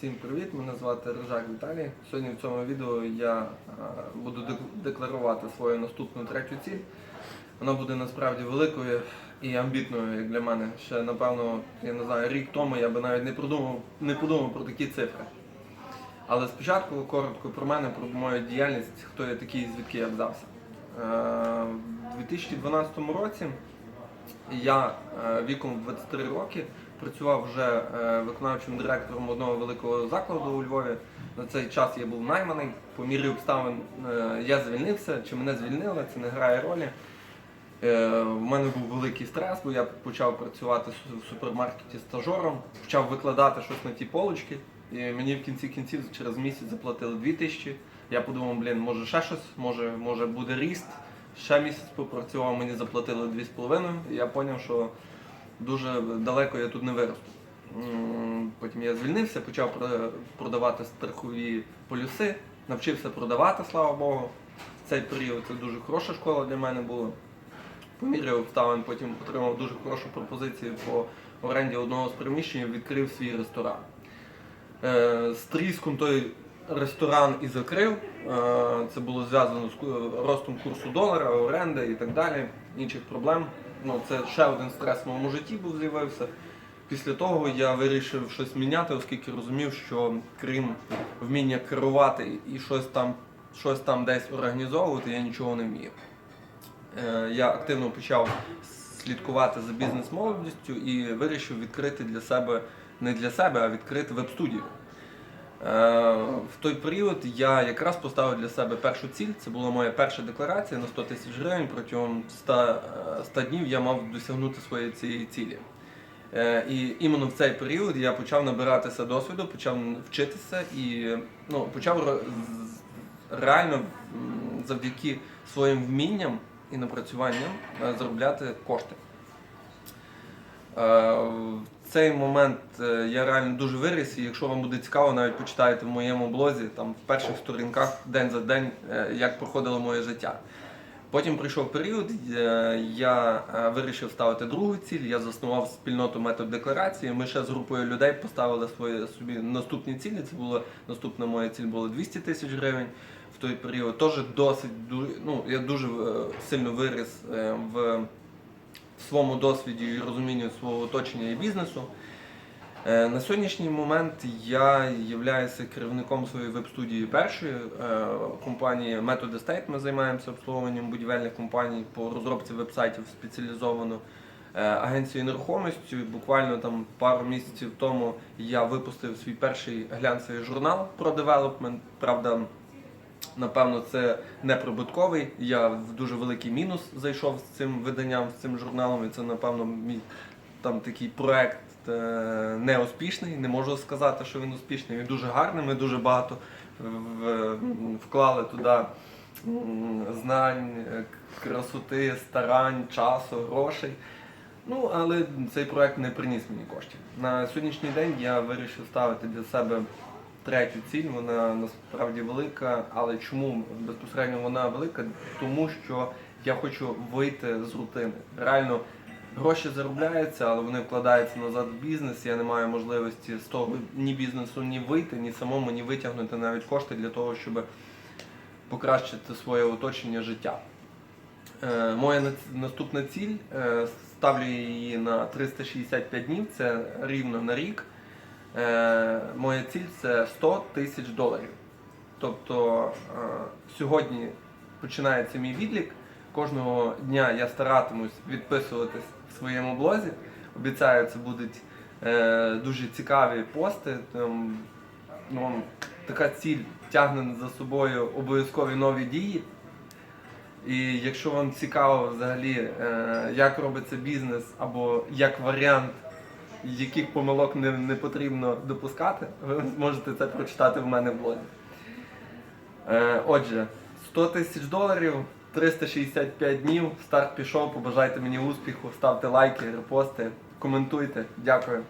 Всім привіт! Мене звати Рижак Віталій. Сьогодні в цьому відео я е, буду декларувати свою наступну третю ціль. Вона буде насправді великою і амбітною, як для мене. Ще напевно, я не знаю, рік тому я би навіть не подумав, не подумав про такі цифри. Але спочатку коротко про мене, про мою діяльність, хто я такий, звідки я взявся. Е, У 2012 році я е, віком 23 роки працював вже е, виконавчим директором одного великого закладу у Львові. На цей час я був найманий. По мірі обставин е, я звільнився, чи мене звільнили, це не грає ролі. В мене був великий стрес, бо я почав працювати в супермаркеті стажером, почав викладати щось на ті полочки. І мені в кінці кінців через місяць заплатили 2 тисячі. Я подумав, блін, може ще щось, може, може буде ріст. Ще місяць попрацював, мені заплатили 2,5. І я зрозумів, що дуже далеко я тут не виросту. Потім я звільнився, почав продавати страхові полюси, навчився продавати, слава Богу. Цей період це дуже хороша школа для мене була. По мірі обставин потім отримав дуже хорошу пропозицію по оренді одного з приміщень, відкрив свій ресторан. Е, З тріском той ресторан і закрив. Е, Це було зв'язано з ростом курсу долара, оренди і так далі, інших проблем. Ну, це ще один стрес в моєму житті був з'явився. Після того я вирішив щось міняти, оскільки розумів, що крім вміння керувати і щось там, щось там десь організовувати, я нічого не вмію. Е, Я активно почав слідкувати за бізнес-молодістю і вирішив відкрити для себе не для себе, а відкрити веб-студію. Е, В той період я якраз поставив для себе першу ціль. Це була моя перша декларація на 100 тисяч гривень. Протягом 100, е, 100 днів я мав досягнути своєї цієї цілі. Е, І іменно в цей період я почав набиратися досвіду, почав вчитися і ну, почав реально завдяки своїм вмінням і напрацюванням е, заробляти кошти. Цей момент е, я реально дуже виріс, і якщо вам буде цікаво, навіть почитайте в моєму блозі, там в перших сторінках день за день, е, як проходило моє життя. Потім прийшов період, е, я вирішив ставити другу ціль. Я заснував спільноту метод декларації. Ми ще з групою людей поставили свої собі наступні цілі. Це була наступна моя ціль була 200 тисяч гривень в той період. Теж досить ну, я дуже сильно виріс в своєму досвіді і розумінні свого оточення і бізнесу. Е, На сьогоднішній момент я являюся керівником своєї веб-студії першої е, компанії Method Estate. Ми займаємося обслуговуванням будівельних компаній по розробці веб-сайтів спеціалізовано. Е, Агенцією нерухомості буквально там пару місяців тому я випустив свій перший глянцевий журнал про девелопмент. Правда, Напевно, це не прибутковий. Я в дуже великий мінус зайшов з цим виданням, з цим журналом. І це, напевно, мій там такий проект е, не успішний. Не можу сказати, що він успішний. Він дуже гарний. Ми дуже багато в- вклали туди знань, е, красоти, старань, часу, грошей. Ну, але цей проект не приніс мені коштів. На сьогоднішній день я вирішив ставити для себе третю ціль. Вона насправді велика. Але чому безпосередньо вона велика? Тому що я хочу вийти з рутини. Реально гроші заробляються, але вони вкладаються назад в бізнес. Я не маю можливості з того ні бізнесу ні вийти, ні самому, ні витягнути навіть кошти для того, щоб покращити своє оточення життя. Е, Моя наступна ціль е, ставлю її на 365 днів, це рівно на рік. Е, Моя ціль це 100 тисяч доларів. Тобто е, сьогодні починається мій відлік. Кожного дня я старатимусь відписуватись в своєму блозі. Обіцяю, це будуть е, дуже цікаві пости. Там, ну, така ціль тягне за собою обов'язкові нові дії. І якщо вам цікаво взагалі, як робиться бізнес, або як варіант, яких помилок не, не потрібно допускати, ви можете це прочитати в мене в блозі. Е, Отже, 100 тисяч доларів, 365 днів, старт пішов, побажайте мені успіху, ставте лайки, репости, коментуйте. Дякую.